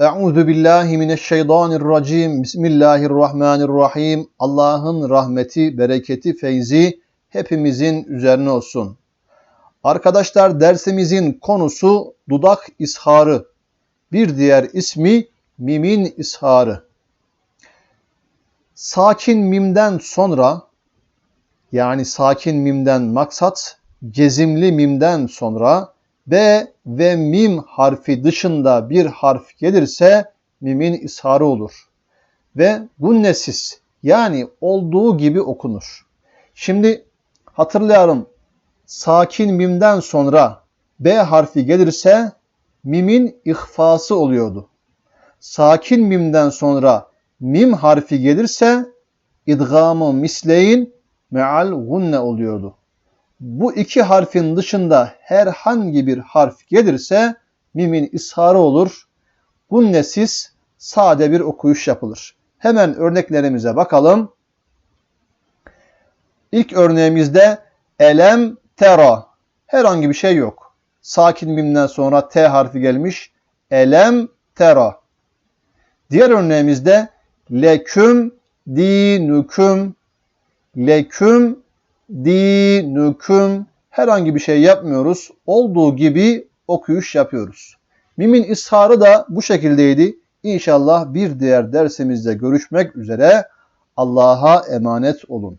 Euzu billahi mineşşeytanirracim. Bismillahirrahmanirrahim. Allah'ın rahmeti, bereketi, feyzi hepimizin üzerine olsun. Arkadaşlar dersimizin konusu dudak isharı. Bir diğer ismi mimin isharı. Sakin mimden sonra yani sakin mimden maksat cezimli mimden sonra B ve mim harfi dışında bir harf gelirse mimin isharı olur. Ve gunnesiz yani olduğu gibi okunur. Şimdi hatırlayalım sakin mimden sonra B harfi gelirse mimin ihfası oluyordu. Sakin mimden sonra mim harfi gelirse idgamı misleyin meal gunne oluyordu. Bu iki harfin dışında herhangi bir harf gelirse mimin isharı olur. Gunnesiz sade bir okuyuş yapılır. Hemen örneklerimize bakalım. İlk örneğimizde elem tera. Herhangi bir şey yok. Sakin mimden sonra T harfi gelmiş. Elem tera. Diğer örneğimizde leküm dinüküm leküm dinüküm herhangi bir şey yapmıyoruz. Olduğu gibi okuyuş yapıyoruz. Mimin isharı da bu şekildeydi. İnşallah bir diğer dersimizde görüşmek üzere. Allah'a emanet olun.